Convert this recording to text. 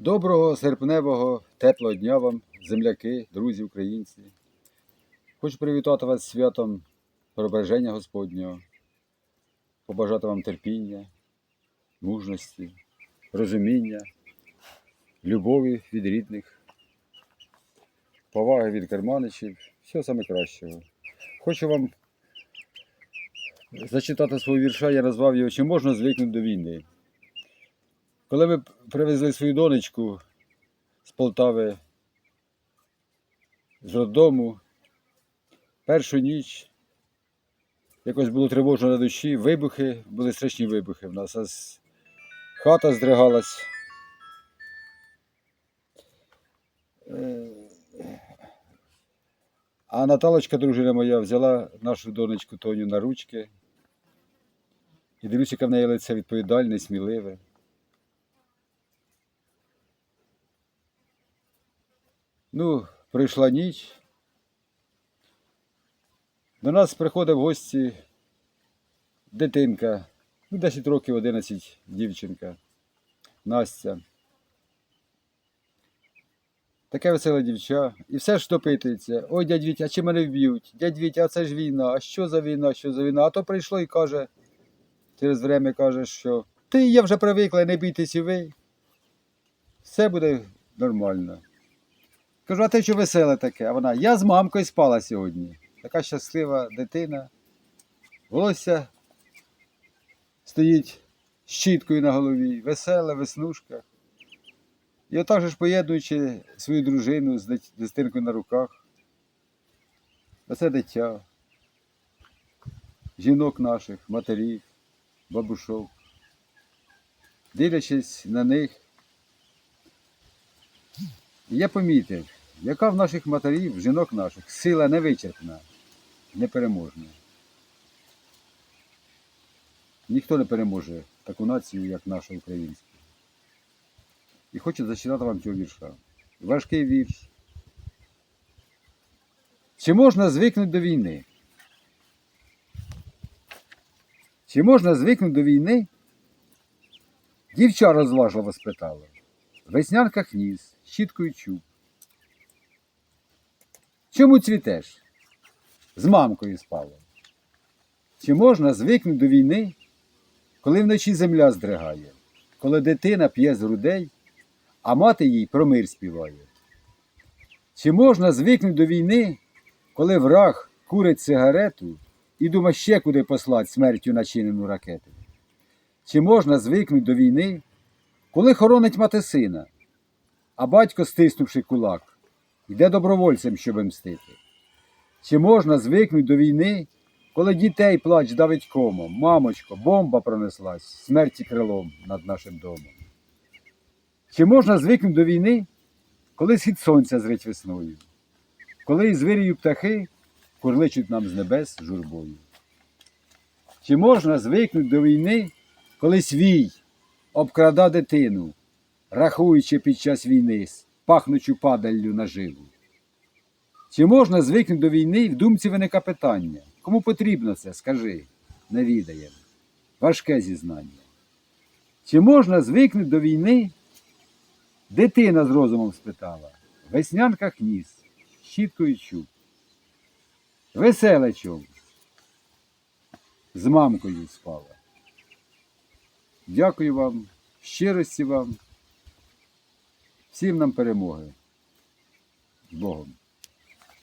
Доброго серпневого, теплого дня вам, земляки, друзі, українці. Хочу привітати вас святом Пробереження Господнього, побажати вам терпіння, мужності, розуміння, любові від рідних, поваги від керманичів, всього саме кращого. Хочу вам зачитати свого вірша, я назвав його Чи можна звикнути до війни? Коли ми привезли свою донечку з Полтави з роддому, першу ніч якось було тривожно на душі, вибухи, були страшні вибухи в нас, хата здригалась. Е, А Наталочка, дружина моя, взяла нашу донечку Тоню на ручки. І дивлюся, яке в неї лице відповідальне, сміливе. Ну, прийшла ніч. До нас приходить в гості дитинка, ну, 10 років, 11 дівчинка, Настя. Таке веселе дівча. І все ж допитується. Ой, дядь Вітя, а чи мене вб'ють? Дядь Вітя, а це ж війна, а що за війна, що за війна? А то прийшло і каже, через время каже, що ти я вже привикла, не бійтесь і ви. Все буде нормально. Кажу, а ти що веселе таке? А вона, я з мамкою спала сьогодні. Така щаслива дитина. Волосся стоїть щіткою на голові, весела, веснушка. І отак же ж поєднуючи свою дружину з дитинкою на руках. Оце дитя. Жінок наших, матерів, бабушок. Дивлячись на них, я помітив, яка в наших матерів, жінок наших, сила невичерпна, непереможна. Ніхто не переможе таку націю, як наша українська. І хочу зачитати вам цього вірша. Важкий вірш. Чи можна звикнути до війни? Чи можна звикнути до війни? Дівча розважливо спитала. Веснянка хніс, щіткою чуб. Чому цвітеш? З мамкою спала. Чи можна звикнути до війни, коли вночі земля здригає, коли дитина п'є з грудей, а мати їй про мир співає? Чи можна звикнути до війни, коли враг курить сигарету і дума ще куди послать смертю начинену ракету? Чи можна звикнути до війни, коли хоронить мати сина, а батько, стиснувши кулак, йде добровольцем, щоб мстити? Чи можна звикнути до війни, коли дітей плач давить комом, мамочко, бомба пронеслась, смерті крилом над нашим домом? Чи можна звикнути до війни, коли схід сонця зрить весною, коли із вирію птахи курличуть нам з небес журбою? Чи можна звикнути до війни, коли свій обкрада дитину, рахуючи під час війни пахнучу падаллю наживу? Чи можна звикнути до війни в думці виника питання? Кому потрібно це, скажи, не відаємо. Важке зізнання. Чи можна звикнути до війни? Дитина з розумом спитала. Веснянка хніс, щіткою чуб. Веселе чом. З мамкою спала. Дякую вам, щирості вам, всім нам перемоги. З Богом.